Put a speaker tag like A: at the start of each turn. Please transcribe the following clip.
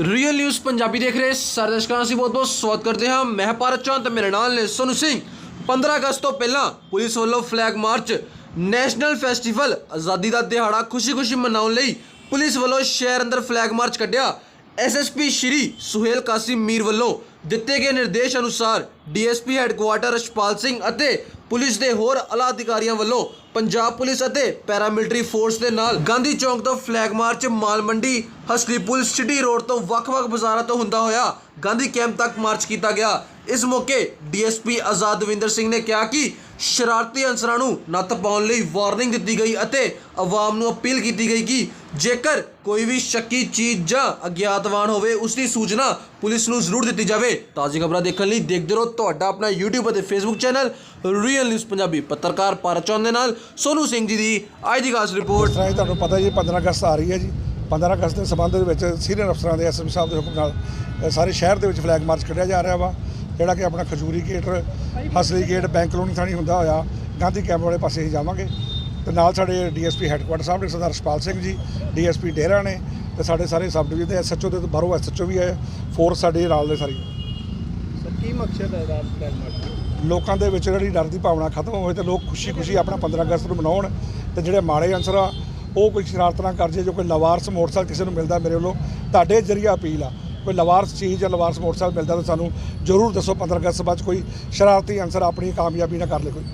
A: Real news Punjabi ਦੇਖ ਰਹੇ ਸਾਰੇ ਦਰਸ਼ਕਾਂ ਦਾ ਅਸੀਂ ਬਹੁਤ ਬਹੁਤ ਸਵਾਗਤ ਕਰਦੇ ਹਾਂ। ਮੈਂ ਭਾਰਤ ਚੌਂਦ ਤੇ ਮੇਰੇ ਨਾਲ ਨੇ ਸੋਨੂ ਸਿੰਘ। 15 ਅਗਸਤ ਤੋਂ ਪਹਿਲਾਂ ਪੁਲਿਸ ਵੱਲੋਂ ਫਲੈਗ ਮਾਰਚ ਨੈਸ਼ਨਲ ਫੈਸਟੀਵਲ ਆਜ਼ਾਦੀ ਦਾ ਦਿਹਾੜਾ ਖੁਸ਼ੀ-ਖੁਸ਼ੀ ਮਨਾਉਣ ਲਈ ਪੁਲਿਸ ਵੱਲੋਂ ਸ਼ਹਿਰ ਅੰਦਰ ਫਲੈਗ ਮਾਰਚ ਕੱਢਿਆ। ਐਸਐਸਪੀ ਸ਼੍ਰੀ ਸੁਹੇਲ ਕਾਸਿਮ ਮੀਰ ਵੱਲੋਂ ਦਿੱਤੇ ਗਏ ਨਿਰਦੇਸ਼ ਅਨੁਸਾਰ ਡੀਐਸਪੀ ਹੈੱਡਕੁਆਟਰ ਰਸ਼ਪਾਲ ਸਿੰਘ ਅਤੇ ਪੁਲਿਸ ਦੇ ਹੋਰ ਆਲਾ ਅਧਿਕਾਰੀਆਂ ਵੱਲੋਂ ਪੰਜਾਬ ਪੁਲਿਸ ਅਤੇ ਪੈਰਾਮਿਲਟਰੀ ਫੋਰਸ ਦੇ ਨਾਲ ਗਾਂਧੀ ਚੌਂਕ ਤੋਂ ਫਲੈਗ ਮਾਰਚ ਮਾਲ ਮੰਡੀ ਹਸਲੀ ਪੁਲਿਸ ਸਿਟੀ ਰੋਡ ਤੋਂ ਵੱਖ-ਵੱਖ ਬਾਜ਼ਾਰਾਂ ਤੋਂ ਹੁੰਦਾ ਹੋਇਆ ਗਾਂਧੀ ਕੈਂਪ ਤੱਕ ਮਾਰਚ ਕੀਤਾ ਗਿਆ। ਇਸ ਮੌਕੇ ਡੀਐਸਪੀ ਆਜ਼ਾਦ ਦਵਿੰਦਰ ਸਿੰਘ ਨੇ ਕਿਹਾ ਕਿ ਸ਼ਰਾਰਤੀ ਅਨਸਰਾਂ ਨੂੰ ਨੱਥ ਪਾਉਣ ਲਈ ਵਾਰਨਿੰਗ ਦਿੱਤੀ ਗਈ ਅਤੇ ਆਵਾਮ ਨੂੰ ਅਪੀਲ ਕੀਤੀ ਗਈ ਕਿ ਜੇਕਰ ਕੋਈ ਵੀ ਸ਼ੱਕੀ ਚੀਜ਼ ਜਾਂ ਅਗਿਆਤਵਾਨ ਹੋਵੇ ਉਸ ਦੀ ਸੂਚਨਾ ਪੁਲਿਸ ਨੂੰ ਜ਼ਰੂਰ ਦਿੱਤੀ ਜਾਵੇ। ਤਾਜ਼ੀ ਖਬਰਾਂ ਦੇਖਣ ਲਈ ਦੇਖਦੇ ਰਹੋ ਤੁਹਾਡਾ ਆਪਣਾ YouTube ਅਤੇ Facebook channel real news Punjabi ਪੱਤਰਕਾਰ ਪਾਰਚੌਂਦ ਚੌਂਦ ਦੇ ਨਾਲ ਸੋਨੂ ਸਿੰਘ ਜੀ ਦੀ ਅੱਜ ਦੀ ਖਾਸ ਰਿਪੋਰਟ
B: ਰਾਹੀਂ ਤੁਹਾਨੂੰ ਪਤਾ ਜੀ 15 ਅਗਸਤ ਆ ਰਹੀ ਹੈ ਜੀ। 15 ਅਗਸਤ ਦੇ ਸੰਬੰਧ ਦੇ ਵਿੱਚ ਸੀਨੀਅਰ ਅਫਸਰਾਂ ਦੇ ਐਸਐਮ ਸਾਹਿਬ ਦੇ ਹੁਕਮ ਨਾਲ ਸਾਰੇ ਸ਼ਹਿਰ ਦੇ ਵਿੱਚ ਫਲੈਗ ਮਾਰਚ ਕੱਢਿਆ ਜਾ ਰਿਹਾ ਵਾ, ਜਿਹੜਾ ਕਿ ਆਪਣਾ Khajuri gate, Hasli gate, bank colony ਥਾਣੀ ਹੁੰਦਾ ਹੋਇਆ, ਗਾਂਧੀ ਕੈਂਪ ਵਾਲੇ ਪਾਸੇ ਹੀ ਜਾਵਾਂਗੇ। ਤੇ ਨਾਲ ਸਾਡੇ ਡੀਐਸਪੀ ਹੈੱਡਕੁਆਟਰ ਸਾਹਿਬ ਨੇ ਸਰਦਾਰ ਰਸ਼ਪਾਲ ਸਿੰਘ ਜੀ ਡੀਐਸਪੀ ਡੇਰਾ ਨੇ ਤੇ ਸਾਡੇ ਸਾਰੇ ਸਬ ਡਿਵੀਜ਼ਨ ਦੇ ਐਸਐਚਓ ਦੇ ਬਾਹਰੋਂ ਐਸਐਚਓ ਵੀ ਹੈ ਫੋਰਸ ਸਾਡੇ ਨਾਲ ਦੇ ਸਾਰੀ।
C: ਕੀ ਮਕਸਦ ਹੈ ਰਾਤ ਮਾਰਚ ਦਾ?
B: ਲੋਕਾਂ ਦੇ ਵਿੱਚ ਜਿਹੜੀ ਡਰ ਦੀ ਭਾਵਨਾ ਖਤਮ ਹੋਵੇ ਤੇ ਲੋਕ ਖੁਸ਼ੀ-ਖੁਸ਼ੀ ਆਪਣਾ 15 ਅਗਸਤ ਨੂੰ ਮਨਾਉਣ ਤੇ ਜਿਹੜੇ ਮਾੜੇ ਅਨਸਰ ਆ ਉਹ ਕੋਈ ਸ਼ਰਾਰਤ ਨਾ ਕਰ ਜੇ ਜੋ ਕੋਈ ਲਵਾਰਸ ਮੋਟਰਸਾਈਕਲ ਕਿਸੇ ਨੂੰ ਮਿਲਦਾ ਮੇਰੇ ਵੱਲੋਂ ਤੁਹਾਡੇ ਜਰੀਆ ਅਪੀਲ ਆ। ਕੋਈ ਲਵਾਰਸ ਚੀਜ਼ ਜਾਂ ਲਵਾਰਸ ਮੋਟਰਸਾਈਕਲ ਮਿਲਦਾ ਤਾਂ ਸਾਨੂੰ ਜ਼ਰੂਰ ਦੱਸੋ 15 ਅਗਸਤ ਬਾਅਦ ਕੋਈ ਸ਼ਰਾਰਤੀ ਅਨਸਰ ਆਪਣੀ ਕਾਮਯਾਬੀ ਨਾ ਕਰ ਲੇ ਕੋਈ।